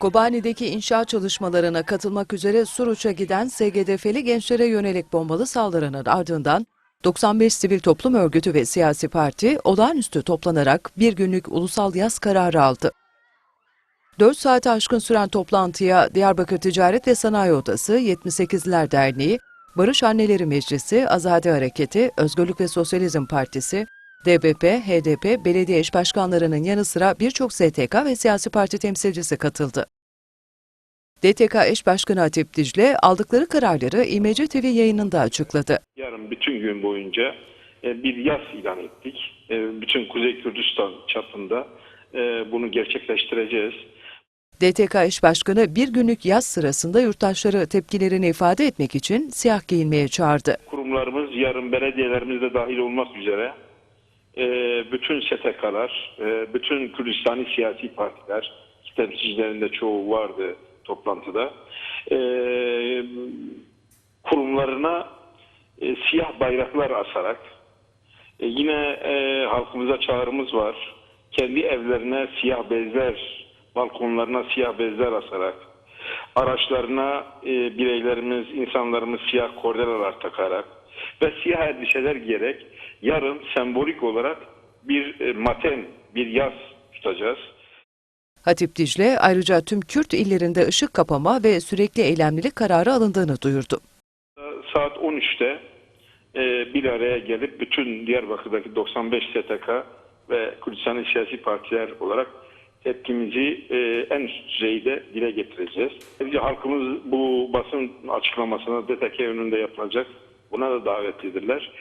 Kobani'deki inşaat çalışmalarına katılmak üzere Suruç'a giden SGDF'li gençlere yönelik bombalı saldırının ardından 95 sivil toplum örgütü ve siyasi parti olağanüstü toplanarak bir günlük ulusal yaz kararı aldı. 4 saate aşkın süren toplantıya Diyarbakır Ticaret ve Sanayi Odası, 78'ler Derneği, Barış Anneleri Meclisi, Azade Hareketi, Özgürlük ve Sosyalizm Partisi, DBP, HDP, belediye eş başkanlarının yanı sıra birçok STK ve siyasi parti temsilcisi katıldı. DTK eş başkanı Hatip Dicle aldıkları kararları İMC TV yayınında açıkladı. Yarın bütün gün boyunca e, bir yaz ilan ettik. E, Bütün Kuzey Kürdistan çapında e, bunu gerçekleştireceğiz. DTK eş başkanı bir günlük yaz sırasında yurttaşları tepkilerini ifade etmek için siyah giyinmeye çağırdı. Kurumlarımız yarın belediyelerimiz de dahil olmak üzere e, bütün STK'lar, e, bütün Kürdistani siyasi partiler, temsilcilerinde çoğu vardı toplantıda. E, kurumlarına e, siyah bayraklar asarak e, yine e, halkımıza çağrımız var. Kendi evlerine siyah bezler, balkonlarına siyah bezler asarak, araçlarına e, bireylerimiz, insanlarımız siyah kordelalar takarak ve siyah elbiseler giyerek yarın sembolik olarak bir e, matem, bir yaz tutacağız. Hatip Dicle ayrıca tüm Kürt illerinde ışık kapama ve sürekli eylemlilik kararı alındığını duyurdu. Saat 13'te e, bir araya gelip bütün Diyarbakır'daki 95 STK ve Kürdistan siyasi partiler olarak tepkimizi e, en üst düzeyde dile getireceğiz. Ayrıca halkımız bu basın açıklamasına DTK önünde yapılacak. Buna da davetlidirler.